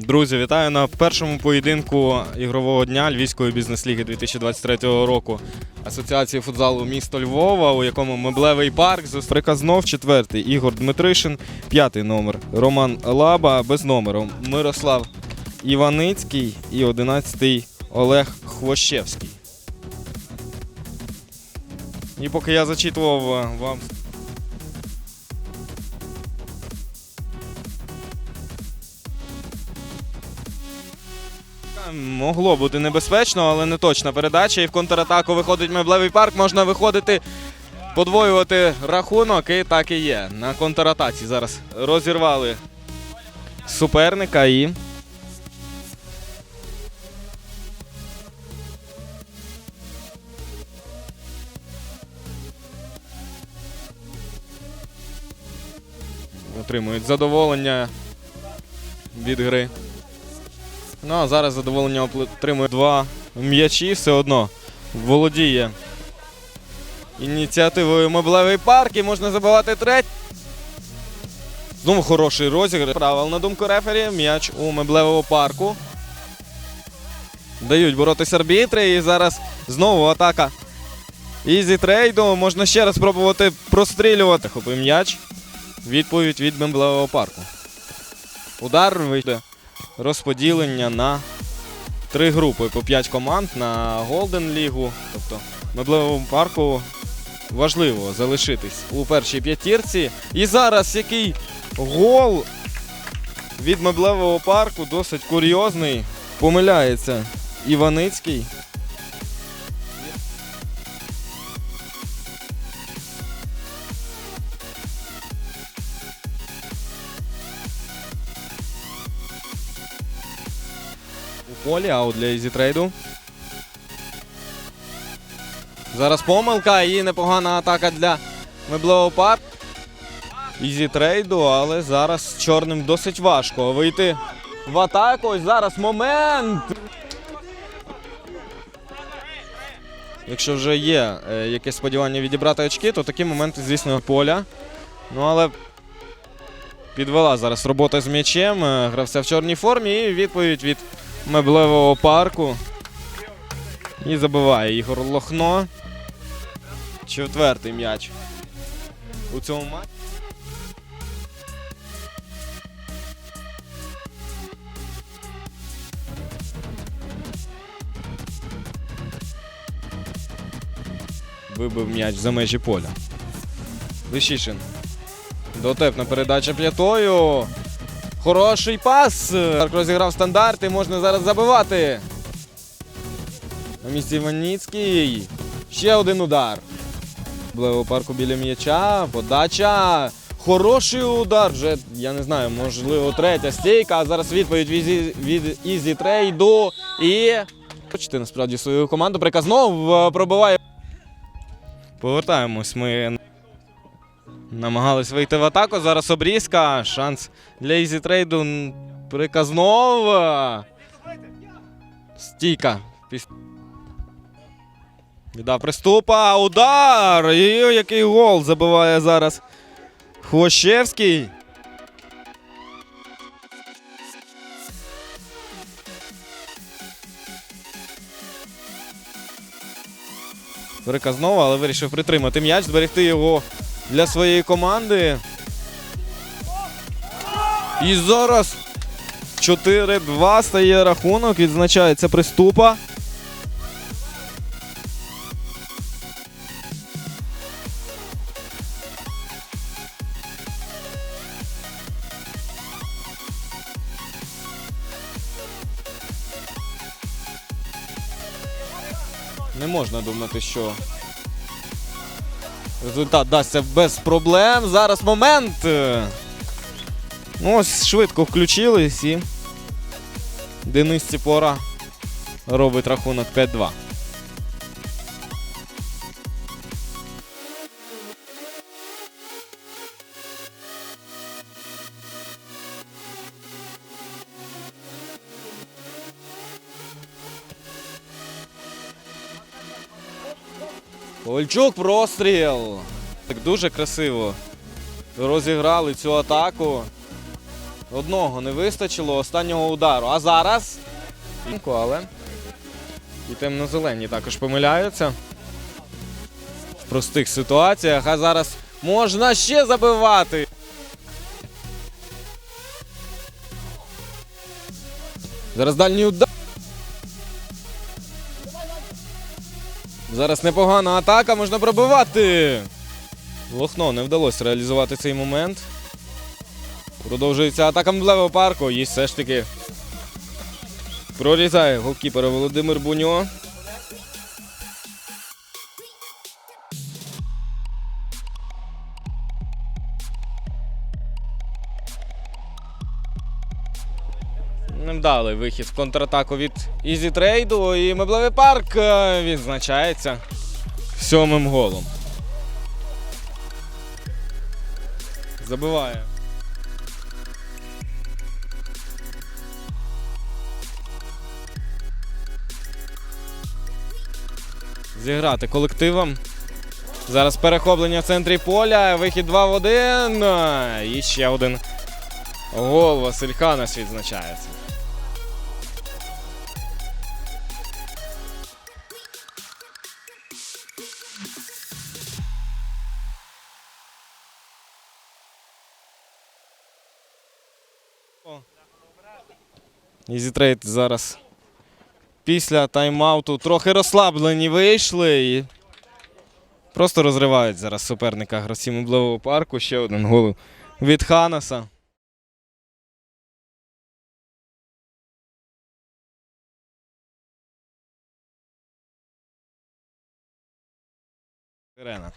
Друзі, вітаю на першому поєдинку ігрового дня Львівської бізнес-ліги 2023 року Асоціації футзалу місто Львова, у якому меблевий парк зус- приказнов четвертий Ігор Дмитришин, п'ятий номер Роман Лаба без номеру Мирослав Іваницький і одинадцятий Олег Хвощевський. І поки я зачитував е, вам Могло бути небезпечно, але не точна передача. І в контратаку виходить меблевий парк. Можна виходити, подвоювати рахунок, і так і є. На контратаці зараз розірвали суперника і. Отримують задоволення від гри. Ну а зараз задоволення отримує два м'ячі все одно. Володіє ініціативою меблевий парк і можна забивати треть. Знову хороший розіграш. Правил на думку рефері. М'яч у меблевого парку. Дають боротися арбітри. І зараз знову атака. Ізі трейду. Можна ще раз спробувати прострілювати. Хопив м'яч. Відповідь від меблевого парку. Удар вийде розподілення на три групи по п'ять команд на Голден Лігу. Тобто меблевому парку важливо залишитись у першій п'ятірці. І зараз який гол від меблевого парку досить курйозний. Помиляється Іваницький. Полі, аут для Ізітрейду. Зараз помилка і непогана атака для меблевого парку. Ізітрейду, але зараз чорним досить важко вийти в атаку. Ось зараз момент. Якщо вже є е, якесь сподівання відібрати очки, то такі моменти, звісно, поля. Ну але підвела зараз робота з м'ячем. е, Гравця в чорній формі і відповідь від меблевого парку. І забиває Ігор Лохно. Четвертий м'яч у цьому матчі. Вибив м'яч за межі поля. Лишишин. Дотепна передача п'ятою. Хороший пас. Парк розіграв стандарти, можна зараз забивати. На місці Іваніцький. Ще один удар. Блево парку біля м'яча. Подача. Хороший удар. Вже, я не знаю, можливо, третя стійка. Зараз відповідь від Ізі Трейду. І. Хочете насправді свою команду. Приказнов е, пробиває. Повертаємось ми Намагались вийти в атаку. Зараз обрізка. Шанс для Ізі Трейду. Приказнов. Стійка. Віддав приступа. Удар! І який гол забиває зараз Хвощевський. Приказнова, але вирішив притримати м'яч, зберегти його для своєї команди. І зараз 4-2 стає рахунок. Відзначається приступа. Не можна думати, що Результат дасться без проблем. Зараз момент. Ну, ось швидко включились і Денис Ціпора робить рахунок 5-2. Ковальчук простріл. Так дуже красиво розіграли цю атаку. Одного не вистачило останнього удару. А зараз. Але. І темно-зелені також помиляються. В простих ситуаціях. А зараз можна ще забивати. Зараз дальній удар. Зараз непогана атака, можна пробивати. Лохно не вдалося реалізувати цей момент. Продовжується атака меблевого парку. І все ж таки прорізає голкіпера Володимир Буньо. Невдалий вихід в контратаку від Ізі Трейду. І меблевий парк е, відзначається сьомим голом. Забиває. Зіграти колективом. Зараз перехоплення в центрі поля. Вихід 2 в 1. Е, І ще один гол Василь Ханас відзначається. Ізітрейд зараз після тайм-ауту трохи розслаблені вийшли і просто розривають зараз суперника гравці меблевого парку. Ще один гол від Ханаса. Сирена.